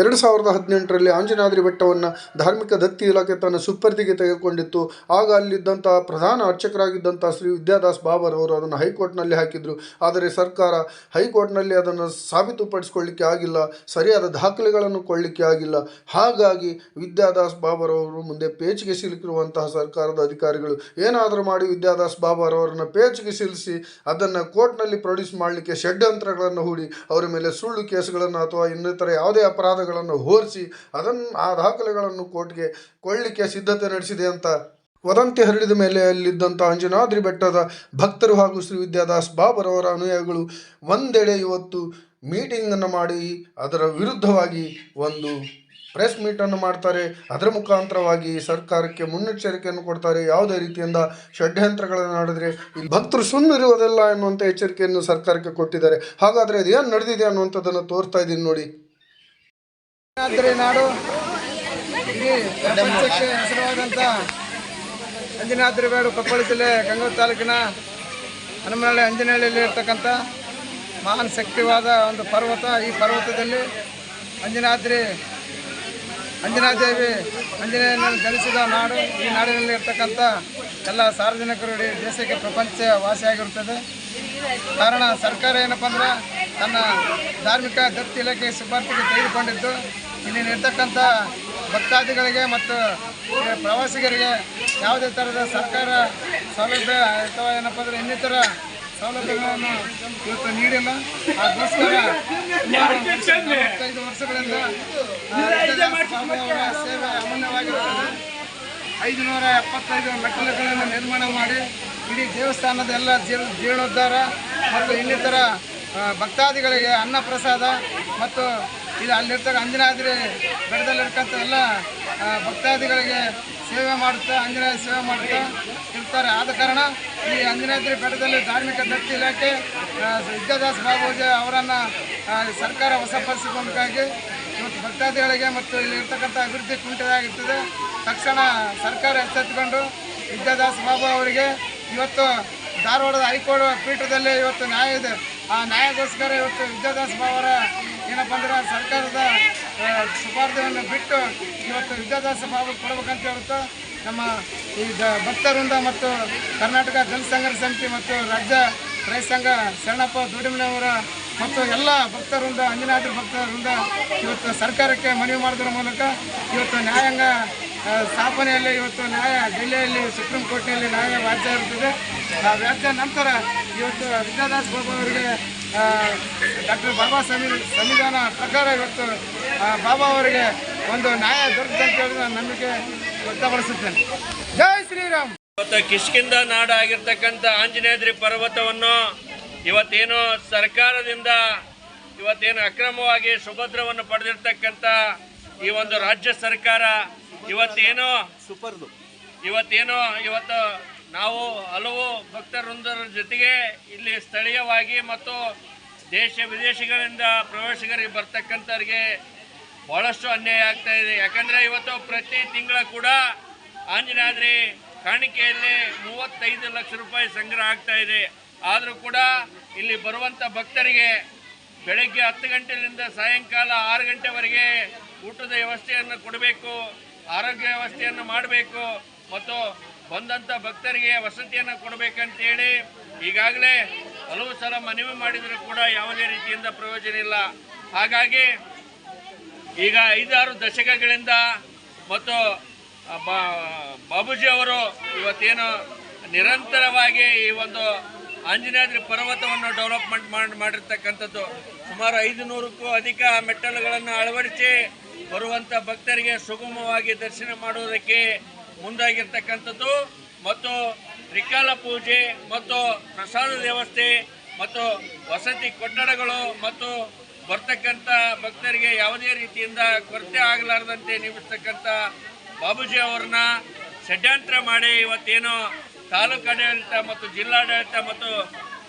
ಎರಡು ಸಾವಿರದ ಹದಿನೆಂಟರಲ್ಲಿ ಆಂಜನಾದ್ರಿ ಬೆಟ್ಟವನ್ನು ಧಾರ್ಮಿಕ ದತ್ತಿ ಇಲಾಖೆ ತನ್ನ ಸುಪರ್ದಿಗೆ ತೆಗೆದುಕೊಂಡಿತ್ತು. ಆಗ ಅಲ್ಲಿದ್ದಂಥ ಪ್ರಧಾನ ಅರ್ಚಕರಾಗಿದ್ದಂಥ ಶ್ರೀ ವಿದ್ಯಾದಾಸ್ ಬಾಬರ್ ಬಾಬರವರು ಅದನ್ನು ಹೈಕೋರ್ಟ್ನಲ್ಲಿ ಹಾಕಿದರು. ಆದರೆ ಸರ್ಕಾರ ಹೈಕೋರ್ಟ್ನಲ್ಲಿ ಅದನ್ನು ಸಾಬೀತುಪಡಿಸಿಕೊಳ್ಳಿಕ್ಕೆ ಆಗಿಲ್ಲ, ಸರಿಯಾದ ದಾಖಲೆಗಳನ್ನು ಕೊಳ್ಳಿಕ್ಕೆ ಆಗಿಲ್ಲ. ಹಾಗಾಗಿ ವಿದ್ಯಾದಾಸ್ ಬಾಬರ್ ಬಾಬರವರು ಮುಂದೆ ಪೇಚಿಗೆ ಸಿಲುಕಿರುವಂತಹ ಸರ್ಕಾರದ ಅಧಿಕಾರಿಗಳು ಏನಾದರೂ ಮಾಡಿ ವಿದ್ಯಾದಾಸ್ ಬಾಬರ್ ಬಾಬರವರನ್ನ ಪೇಚಿಗೆ ಸಿಲಿಸಿ ಅದನ್ನು ಕೋರ್ಟ್ನಲ್ಲಿ ಪ್ರೊಡ್ಯೂಸ್ ಮಾಡಲಿಕ್ಕೆ ಷಡ್ಯಂತ್ರಗಳನ್ನು ಹೂಡಿ, ಅವರ ಮೇಲೆ ಸುಳ್ಳು ಕೇಸುಗಳನ್ನು ಅಥವಾ ಇನ್ನಿತರ ಯಾವುದೇ ಅಪರಾಧಗಳನ್ನು ಹೋರಿಸಿ ಅದನ್ನು ಆ ದಾಖಲೆಗಳನ್ನು ಕೋರ್ಟ್ಗೆ ಕೊಳ್ಳಿಕ್ಕೆ ಸಿದ್ಧತೆ ನಡೆಸಿದೆ ಅಂತ ವದಂತಿ ಹರಡಿದ ಮೇಲೆ ಅಲ್ಲಿದ್ದಂಥ ಅಂಜನಾದ್ರಿ ಬೆಟ್ಟದ ಭಕ್ತರು ಹಾಗೂ ಶ್ರೀ ವಿದ್ಯಾದಾಸ್ ಬಾಬರವರ ಅನುಯಾಯಿಗಳು ಒಂದೆಡೆ ಇವತ್ತು ಮೀಟಿಂಗನ್ನು ಮಾಡಿ ಅದರ ವಿರುದ್ಧವಾಗಿ ಒಂದು ಪ್ರೆಸ್ ಮೀಟನ್ನು ಮಾಡ್ತಾರೆ. ಅದರ ಮುಖಾಂತರವಾಗಿ ಸರ್ಕಾರಕ್ಕೆ ಮುನ್ನೆಚ್ಚರಿಕೆಯನ್ನು ಕೊಡ್ತಾರೆ. ಯಾವುದೇ ರೀತಿಯಿಂದ ಷಡ್ಯಂತ್ರಗಳನ್ನು ನಡೆದರೆ ಭಕ್ತರು ಸುಮ್ಮನಿರುವುದಿಲ್ಲ ಎನ್ನುವಂಥ ಎಚ್ಚರಿಕೆಯನ್ನು ಸರ್ಕಾರಕ್ಕೆ ಕೊಟ್ಟಿದ್ದಾರೆ. ಹಾಗಾದರೆ ಅದೇನು ನಡೆದಿದೆ ಅನ್ನುವಂಥದ್ದನ್ನು ತೋರ್ತಾ ಇದ್ದೀನಿ ನೋಡಿ. ಆದರೆ ನಾಡು ಇಡೀ ಪ್ರಪಂಚಕ್ಕೆ ಹೆಸರಾದಂಥ ಅಂಜನಾದ್ರಿ ಬೇಡು ಕೊಪ್ಪಳ ಜಿಲ್ಲೆ ಗಂಗೋತ್ರಿ ತಾಲೂಕಿನ ಹನುಮನಹಳ್ಳಿ ಅಂಜನಹಳ್ಳಿಯಲ್ಲಿ ಇರ್ತಕ್ಕಂಥ ಮಹಾನ್ ಶಕ್ತಿವಾದ ಒಂದು ಪರ್ವತ. ಈ ಪರ್ವತದಲ್ಲಿ ಅಂಜನಾದ್ರಿ, ಅಂಜನಾದೇವಿ ಅಂಜನೇಯನನ್ನು ಜನಿಸಿದ ನಾಡು. ಈ ನಾಡಿನಲ್ಲಿ ಇರ್ತಕ್ಕಂಥ ಎಲ್ಲ ಸಾರ್ವಜನಿಕರು ಇಡೀ ದೇಶಕ್ಕೆ ಪ್ರಪಂಚ ವಾಸಿಯಾಗಿರುತ್ತದೆ ಕಾರಣ ಸರ್ಕಾರ ಏನಪ್ಪ ಅಂದ್ರೆ ತನ್ನ ಧಾರ್ಮಿಕ ದತ್ತಿ ಇಲಾಖೆ ಸಿಬ್ಬಂದಿಗೆ ತೆಗೆದುಕೊಂಡಿದ್ದು ಇಲ್ಲಿ ಇರ್ತಕ್ಕಂಥ ಭಕ್ತಾದಿಗಳಿಗೆ ಮತ್ತು ಪ್ರವಾಸಿಗರಿಗೆ ಯಾವುದೇ ಥರದ ಸರ್ಕಾರ ಸೌಲಭ್ಯ ಅಥವಾ ಏನಪ್ಪ ಅಂದರೆ ಇನ್ನಿತರ ಸೌಲಭ್ಯಗಳನ್ನು ಇವತ್ತು ನೀಡಿಲ್ಲ. ಅದಕ್ಕೋಸ್ಕರ ಐದು ವರ್ಷಗಳಿಂದ ಸೇವೆ ಅಮೂಲ್ಯವಾಗಿರುತ್ತದೆ. ಐದುನೂರ ಎಪ್ಪತ್ತೈದು ಮೆಟ್ಟಿಲುಗಳನ್ನು ನಿರ್ಮಾಣ ಮಾಡಿ, ಇಡೀ ದೇವಸ್ಥಾನದ ಎಲ್ಲ ಜೀರ್ಣ, ಜೀರ್ಣೋದ್ಧಾರ ಮತ್ತು ಇನ್ನಿತರ ಭಕ್ತಾದಿಗಳಿಗೆ ಅನ್ನಪ್ರಸಾದ ಮತ್ತು ಇದು ಅಲ್ಲಿರ್ತಕ್ಕ ಅಂಜನಾದ್ರಿ ಬೆಟ್ಟದಲ್ಲಿರ್ತಕ್ಕಂಥ ಎಲ್ಲ ಭಕ್ತಾದಿಗಳಿಗೆ ಸೇವೆ ಮಾಡುತ್ತಾ ಆಂಜನೇಯ ಸೇವೆ ಮಾಡುತ್ತಾ ಇರ್ತಾರೆ. ಆದ ಕಾರಣ ಈ ಅಂಜನಾದ್ರಿ ಬೆಟ್ಟದಲ್ಲಿ ಧಾರ್ಮಿಕ ದತ್ತಿ ಇಲಾಖೆ ವಿದ್ಯಾದಾಸ್ ಬಾಬೂಜಿ ಅವರನ್ನು ಸರ್ಕಾರ ವಶಪಡಿಸಿಕೊಂಡಾಗಿ ಇವತ್ತು ಭಕ್ತಾದಿಗಳಿಗೆ ಮತ್ತು ಇಲ್ಲಿ ಇರ್ತಕ್ಕಂಥ ಅಭಿವೃದ್ಧಿ ಕುಂಠಿತಾಗಿರ್ತದೆ ತಕ್ಷಣ ಸರ್ಕಾರ ಎಚ್ಚೆತ್ತುಕೊಂಡು ವಿದ್ಯಾದಾಸ್ ಬಾಬು ಅವರಿಗೆ ಇವತ್ತು ಧಾರವಾಡದ ಹೈಕೋರ್ಟ್ ಪೀಠದಲ್ಲಿ ಇವತ್ತು ನ್ಯಾಯ ಇದೆ. ಆ ನ್ಯಾಯಕ್ಕೋಸ್ಕರ ಇವತ್ತು ವಿದ್ಯಾದಾಸ್ ಬಾಬರ ಏನಪ್ಪ ಅಂದ್ರೆ ಸರ್ಕಾರದ ಸುಪಾರ್ಧೆಯನ್ನು ಬಿಟ್ಟು ಇವತ್ತು ವಿದ್ಯಾದಾಸ ಬಾಬು ಕೊಡಬೇಕಂತ ಹೇಳುತ್ತಾ, ನಮ್ಮ ಈ ದ- ಭಕ್ತರಿಂದ ಮತ್ತು ಕರ್ನಾಟಕ ಜನಸಂಘರ ಸಮಿತಿ ಮತ್ತು ರಾಜ್ಯ ರೈತ ಸಂಘ ಶರಣಪ್ಪ ದುಡಿಮನವರ ಮತ್ತು ಎಲ್ಲ ಭಕ್ತರಿಂದ ಅಂಜನಾದ್ರಿ ಭಕ್ತರಿಂದ ಇವತ್ತು ಸರ್ಕಾರಕ್ಕೆ ಮನವಿ ಮಾಡೋದ್ರ ಮೂಲಕ ಇವತ್ತು ನ್ಯಾಯಾಂಗ ಸ್ಥಾಪನೆಯಲ್ಲಿ ಇವತ್ತು ನ್ಯಾಯ ಜಿಲ್ಲೆಯಲ್ಲಿ, ಸುಪ್ರೀಂ ಕೋರ್ಟ್ನಲ್ಲಿ ನ್ಯಾಯ ವ್ಯಾಜ್ಯ ಇರುತ್ತದೆ. ಆ ವ್ಯಾಜ್ಯ ನಂತರ ಇವತ್ತು ವಿದ್ಯಾದಾಸ್ ಬಾಬು ಅವರಿಗೆ ಡಾಕ್ಟರ್ ಬಾಬಾ ಸಂವಿ ಸಂವಿಧಾನ ಪ್ರಕಾರ ಇವತ್ತು ಬಾಬಾ ಅವರಿಗೆ ಒಂದು ನ್ಯಾಯ ದೊರಕಿದೆ ಅಂತ ಹೇಳಿ ನಾನು ನಂಬಿಕೆ ವ್ಯಕ್ತಪಡಿಸುತ್ತೇನೆ. ಜೈ ಶ್ರೀರಾಮ್! ಇವತ್ತು ಕಿಷ್ಕಿಂದ ನಾಡ ಆಗಿರ್ತಕ್ಕಂಥ ಆಂಜನೇಯದ್ರಿ ಪರ್ವತವನ್ನು ಇವತ್ತೇನು ಸರ್ಕಾರದಿಂದ ಇವತ್ತೇನು ಅಕ್ರಮವಾಗಿ ಸುಭದ್ರವನ್ನು ಪಡೆದಿರ್ತಕ್ಕಂಥ ಈ ಒಂದು ರಾಜ್ಯ ಸರ್ಕಾರ ಇವತ್ತೇನೋ ಇವತ್ತೇನೋ ಇವತ್ತು ನಾವು ಹಲವು ಭಕ್ತವೃಂದರ ಜೊತೆಗೆ ಇಲ್ಲಿ ಸ್ಥಳೀಯವಾಗಿ ಮತ್ತು ದೇಶ ವಿದೇಶಗಳಿಂದ ಪ್ರವಾಸಿಗರಿಗೆ ಬರ್ತಕ್ಕಂಥವ್ರಿಗೆ ಭಾಳಷ್ಟು ಅನ್ಯಾಯ ಆಗ್ತಾ ಇದೆ. ಯಾಕಂದರೆ ಇವತ್ತು ಪ್ರತಿ ತಿಂಗಳ ಕೂಡ ಆಂಜನಾದ್ರಿ ಕಾಣಿಕೆಯಲ್ಲಿ ಮೂವತ್ತೈದು ಲಕ್ಷ ರೂಪಾಯಿ ಸಂಗ್ರಹ ಆಗ್ತಾ ಇದೆ. ಆದರೂ ಕೂಡ ಇಲ್ಲಿ ಬರುವಂಥ ಭಕ್ತರಿಗೆ ಬೆಳಗ್ಗೆ ಹತ್ತು ಗಂಟೆಯಿಂದ ಸಾಯಂಕಾಲ ಆರು ಗಂಟೆವರೆಗೆ ಊಟದ ವ್ಯವಸ್ಥೆಯನ್ನು ಕೊಡಬೇಕು, ಆರೋಗ್ಯ ವ್ಯವಸ್ಥೆಯನ್ನು ಮಾಡಬೇಕು ಮತ್ತು ಬಂದಂಥ ಭಕ್ತರಿಗೆ ವಸತಿಯನ್ನು ಕೊಡಬೇಕಂತೇಳಿ ಈಗಾಗಲೇ ಹಲವು ಸಲ ಮನವಿ ಮಾಡಿದರೂ ಕೂಡ ಯಾವುದೇ ರೀತಿಯಿಂದ ಪ್ರಯೋಜನ ಇಲ್ಲ. ಹಾಗಾಗಿ ಈಗ ಐದಾರು ದಶಕಗಳಿಂದ ಮತ್ತು ಬಾಬೂಜಿ ಅವರು ಇವತ್ತೇನು ನಿರಂತರವಾಗಿ ಈ ಒಂದು ಆಂಜನೇಯದ್ರಿ ಪರ್ವತವನ್ನು ಡೆವಲಪ್ಮೆಂಟ್ ಮಾಡಿ, ಮಾಡಿರ್ತಕ್ಕಂಥದ್ದು, ಸುಮಾರು ಐದು ನೂರಕ್ಕೂ ಅಧಿಕ ಮೆಟ್ಟಲುಗಳನ್ನು ಅಳವಡಿಸಿ ಬರುವಂಥ ಭಕ್ತರಿಗೆ ಸುಗಮವಾಗಿ ದರ್ಶನ ಮಾಡುವುದಕ್ಕೆ ಮುಂದಾಗಿರ್ತಕ್ಕಂಥದ್ದು ಮತ್ತು ತ್ರಿಕಾಲ ಪೂಜೆ ಮತ್ತು ಪ್ರಸಾದ ವ್ಯವಸ್ಥೆ ಮತ್ತು ವಸತಿ ಕೊಠಡಗಳು ಮತ್ತು ಬರ್ತಕ್ಕಂಥ ಭಕ್ತರಿಗೆ ಯಾವುದೇ ರೀತಿಯಿಂದ ಕೊರತೆ ಆಗಲಾರದಂತೆ ನಿಮಿಸ್ತಕ್ಕಂಥ ಬಾಬೂಜಿ ಅವ್ರನ್ನ ಷಡ್ಯಂತ್ರ ಮಾಡಿ ಇವತ್ತೇನು ತಾಲೂಕಾಡಳಿತ ಮತ್ತು ಜಿಲ್ಲಾಡಳಿತ ಮತ್ತು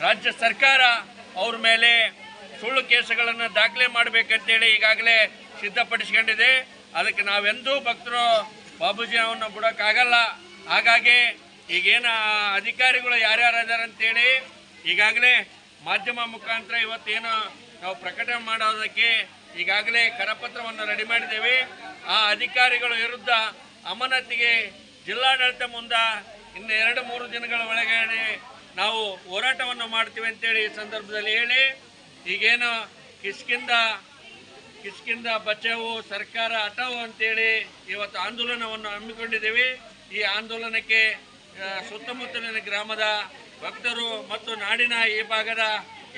ರಾಜ್ಯ ಸರ್ಕಾರ ಅವ್ರ ಮೇಲೆ ಸುಳ್ಳು ಕೇಸುಗಳನ್ನು ದಾಖಲೆ ಮಾಡಬೇಕಂತೇಳಿ ಈಗಾಗಲೇ ಸಿದ್ಧಪಡಿಸ್ಕೊಂಡಿದೆ. ಅದಕ್ಕೆ ನಾವೆಂದೂ ಭಕ್ತರು ಬಾಬೂಜಿ ಅವನ್ನ ಬಿಡೋಕ್ಕಾಗಲ್ಲ. ಹಾಗಾಗಿ ಈಗೇನು ಅಧಿಕಾರಿಗಳು ಯಾರ್ಯಾರು ಇದ್ದಾರೆ ಅಂತೇಳಿ ಈಗಾಗಲೇ ಮಾಧ್ಯಮ ಮುಖಾಂತರ ಇವತ್ತೇನು ನಾವು ಪ್ರಕಟಣೆ ಮಾಡೋದಕ್ಕೆ ಈಗಾಗಲೇ ಕರಪತ್ರವನ್ನು ರೆಡಿ ಮಾಡಿದ್ದೇವೆ. ಆ ಅಧಿಕಾರಿಗಳ ವಿರುದ್ಧ ಅಮಾನತಿಗೆ ಜಿಲ್ಲಾಡಳಿತ ಮುಂದ ಇನ್ನು ಎರಡು ಮೂರು ದಿನಗಳ ಒಳಗಡೆ ನಾವು ಹೋರಾಟವನ್ನು ಮಾಡ್ತೀವಿ ಅಂತೇಳಿ ಈ ಸಂದರ್ಭದಲ್ಲಿ ಹೇಳಿ, ಈಗೇನು ಕಿಷ್ಕಿಂದ ಕಿಷ್ಕಿಂದ ಬಚಾವು ಸರ್ಕಾರ ಹಟಾವು ಅಂತೇಳಿ ಇವತ್ತು ಆಂದೋಲನವನ್ನು ಹಮ್ಮಿಕೊಂಡಿದ್ದೇವೆ. ಈ ಆಂದೋಲನಕ್ಕೆ ಸುತ್ತಮುತ್ತಲಿನ ಗ್ರಾಮದ ಭಕ್ತರು ಮತ್ತು ನಾಡಿನ ಈ ಭಾಗದ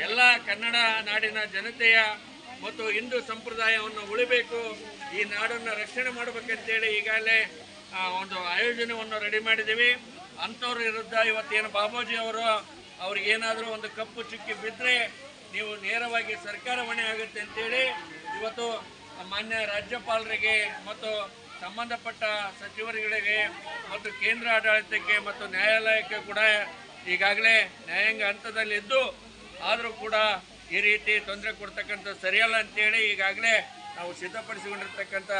ಎಲ್ಲ ಕನ್ನಡ ನಾಡಿನ ಜನತೆಯ ಮತ್ತು ಹಿಂದೂ ಸಂಪ್ರದಾಯವನ್ನು ಉಳಿಬೇಕು, ಈ ನಾಡನ್ನು ರಕ್ಷಣೆ ಮಾಡಬೇಕಂತೇಳಿ ಈಗಾಗಲೇ ಒಂದು ಆಯೋಜನೆಯನ್ನು ರೆಡಿ ಮಾಡಿದ್ದೀವಿ. ಅಂಥವ್ರ ವಿರುದ್ಧ ಇವತ್ತೇನು ಬಾಬಾಜಿ ಅವರು ಅವ್ರಿಗೇನಾದರೂ ಒಂದು ಕಪ್ಪು ಚುಕ್ಕಿ ಬಿದ್ದರೆ ನೀವು ನೇರವಾಗಿ ಸರ್ಕಾರ ಹೊಣೆ ಆಗುತ್ತೆ ಅಂತೇಳಿ ಇವತ್ತು ಮಾನ್ಯ ರಾಜ್ಯಪಾಲರಿಗೆ ಮತ್ತು ಸಂಬಂಧಪಟ್ಟ ಸಚಿವರುಗಳಿಗೆ ಮತ್ತು ಕೇಂದ್ರ ಆಡಳಿತಕ್ಕೆ ಮತ್ತು ನ್ಯಾಯಾಲಯಕ್ಕೆ ಕೂಡ ಈಗಾಗಲೇ ನ್ಯಾಯಾಂಗ ಹಂತದಲ್ಲಿದ್ದು ಆದರೂ ಕೂಡ ಈ ರೀತಿ ತೊಂದರೆ ಕೊಡ್ತಕ್ಕಂಥ ಸರಿಯಲ್ಲ ಅಂತೇಳಿ ಈಗಾಗಲೇ ನಾವು ಸಿದ್ಧಪಡಿಸಿಕೊಂಡಿರ್ತಕ್ಕಂಥ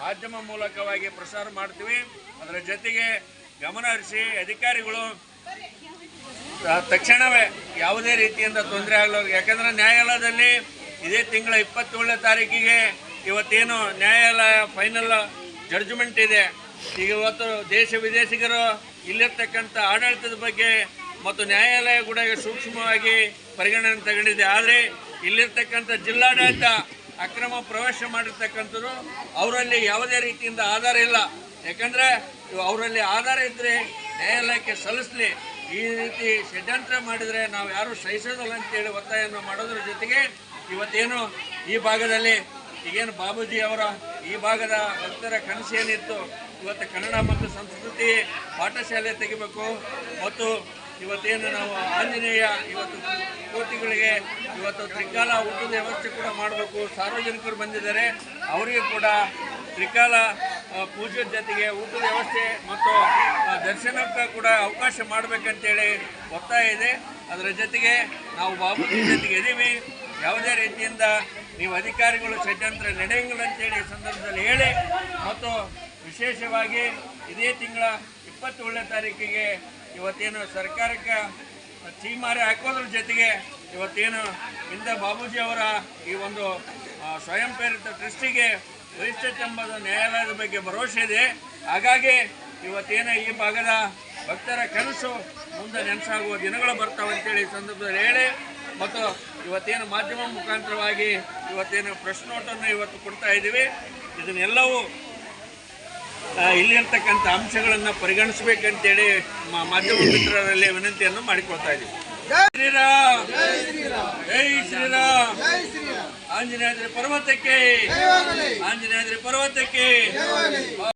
ಮಾಧ್ಯಮ ಮೂಲಕವಾಗಿ ಪ್ರಸಾರ ಮಾಡ್ತೀವಿ. ಅದರ ಜೊತೆಗೆ ಗಮನ ಹರಿಸಿ ಅಧಿಕಾರಿಗಳು, ತಕ್ಷಣವೇ ಯಾವುದೇ ರೀತಿಯಿಂದ ತೊಂದರೆ ಆಗಲ್ಲ ಯಾಕಂದ್ರೆ ನ್ಯಾಯಾಲಯದಲ್ಲಿ ಇದೇ ತಿಂಗಳ ಇಪ್ಪತ್ತೇಳನೇ ತಾರೀಕಿಗೆ ಇವತ್ತೇನು ನ್ಯಾಯಾಲಯ ಫೈನಲ್ ಜಡ್ಜ್ಮೆಂಟ್ ಇದೆ. ಈಗ ಇವತ್ತು ದೇಶ ವಿದೇಶಿಗರು ಇಲ್ಲಿರ್ತಕ್ಕಂಥ ಆಡಳಿತದ ಬಗ್ಗೆ ಮತ್ತು ನ್ಯಾಯಾಲಯ ಕೂಡ ಸೂಕ್ಷ್ಮವಾಗಿ ಪರಿಗಣನೆ ತಗೊಂಡಿದೆ. ಆದರೆ ಇಲ್ಲಿರ್ತಕ್ಕಂಥ ಜಿಲ್ಲಾಡಳಿತ ಅಕ್ರಮ ಪ್ರವೇಶ ಮಾಡಿರ್ತಕ್ಕಂಥದ್ದು ಅವರಲ್ಲಿ ಯಾವುದೇ ರೀತಿಯಿಂದ ಆಧಾರ ಇಲ್ಲ. ಯಾಕಂದರೆ ಅವರಲ್ಲಿ ಆಧಾರ ಇದ್ದರೆ ನ್ಯಾಯಾಲಯಕ್ಕೆ ಸಲ್ಲಿಸಲಿ. ಈ ರೀತಿ ಷಡ್ಯಂತ್ರ ಮಾಡಿದರೆ ನಾವು ಯಾರು ಸಹಿಸೋದಲ್ಲ ಅಂತೇಳಿ ಒತ್ತಾಯವನ್ನು ಮಾಡೋದ್ರ ಜೊತೆಗೆ ಇವತ್ತೇನು ಈ ಭಾಗದಲ್ಲಿ ಈಗೇನು ಬಾಬೂಜಿ ಅವರ ಈ ಭಾಗದ ಭಕ್ತರ ಕನಸು ಏನಿತ್ತು? ಇವತ್ತು ಕನ್ನಡ ಮತ್ತು ಸಂಸ್ಕೃತಿ ಪಾಠಶಾಲೆ ತೆಗಿಬೇಕು. ಮತ್ತು ಇವತ್ತೇನು ನಾವು ಆಂಜನೇಯ ಇವತ್ತು ಕೋಟಿಗಳಿಗೆ ಇವತ್ತು ತ್ರಿಕಾಲ ಊಟದ ವ್ಯವಸ್ಥೆ ಕೂಡ ಮಾಡಬೇಕು. ಸಾರ್ವಜನಿಕರು ಬಂದಿದ್ದಾರೆ. ಅವರಿಗೆ ಕೂಡ ತ್ರಿಕಾಲ ಪೂಜೆ ಜೊತೆಗೆ ಊಟದ ವ್ಯವಸ್ಥೆ ಮತ್ತು ದರ್ಶನಕ್ಕೆ ಕೂಡ ಅವಕಾಶ ಮಾಡಬೇಕಂತೇಳಿ ಒತ್ತಾಯ ಇದೆ. ಅದರ ಜೊತೆಗೆ ನಾವು ಬಾಬುಜಿ ಜೊತೆಗೆ ಇದ್ದೀವಿ. ಯಾವುದೇ ರೀತಿಯಿಂದ ನೀವು ಅಧಿಕಾರಿಗಳು ಷಡ್ಯಂತ್ರ ನಡೆಯಂಗಿಲ್ಲ ಅಂತೇಳಿ ಈ ಸಂದರ್ಭದಲ್ಲಿ ಹೇಳಿ ಮತ್ತು ವಿಶೇಷವಾಗಿ ಇದೇ ತಿಂಗಳ ಇಪ್ಪತ್ತೇಳನೇ ತಾರೀಕಿಗೆ ಇವತ್ತೇನು ಸರ್ಕಾರಕ್ಕೆ ಚೀಮಾರಿ ಹಾಕೋದ್ರ ಜೊತೆಗೆ ಇವತ್ತೇನು ಹಿಂದೆ ಬಾಬೂಜಿ ಅವರ ಈ ಒಂದು ಸ್ವಯಂ ಪ್ರೇರಿತ ಟ್ರಸ್ಟಿಗೆ ವಹಿಸ್ತಕ್ಕೆಂಬುದು ನ್ಯಾಯಾಲಯದ ಬಗ್ಗೆ ಭರವಸೆ ಇದೆ. ಹಾಗಾಗಿ ಇವತ್ತೇನು ಈ ಭಾಗದ ಭಕ್ತರ ಕನಸು ಮುಂದೆ ನೆನಸಾಗುವ ದಿನಗಳು ಬರ್ತಾವೆ ಅಂತೇಳಿ ಸಂದರ್ಭದಲ್ಲಿ ಹೇಳಿ ಮತ್ತು ಇವತ್ತೇನು ಮಾಧ್ಯಮ ಮುಖಾಂತರವಾಗಿ ಇವತ್ತೇನು ಪ್ರೆಸ್ ನೋಟನ್ನು ಇವತ್ತು ಕೊಡ್ತಾ ಇದ್ದೀವಿ. ಇದನ್ನೆಲ್ಲವೂ ಇಲ್ಲಿರ್ತಕ್ಕಂಥ ಅಂಶಗಳನ್ನು ಪರಿಗಣಿಸಬೇಕಂತೇಳಿ ಮಾಧ್ಯಮ ಮಿತ್ರರಲ್ಲಿ ವಿನಂತಿಯನ್ನು ಮಾಡಿಕೊಳ್ತಾ ಇದ್ದೀವಿ. ಶ್ರೀರಾಮ್. ಜೈ ಶ್ರೀರಾಮ್. ಆಂಜನೇಯದ್ರಿ ಪರ್ವತಕ್ಕೆ. ಆಂಜನೇಯದ್ರಿ ಪರ್ವತಕ್ಕೆ.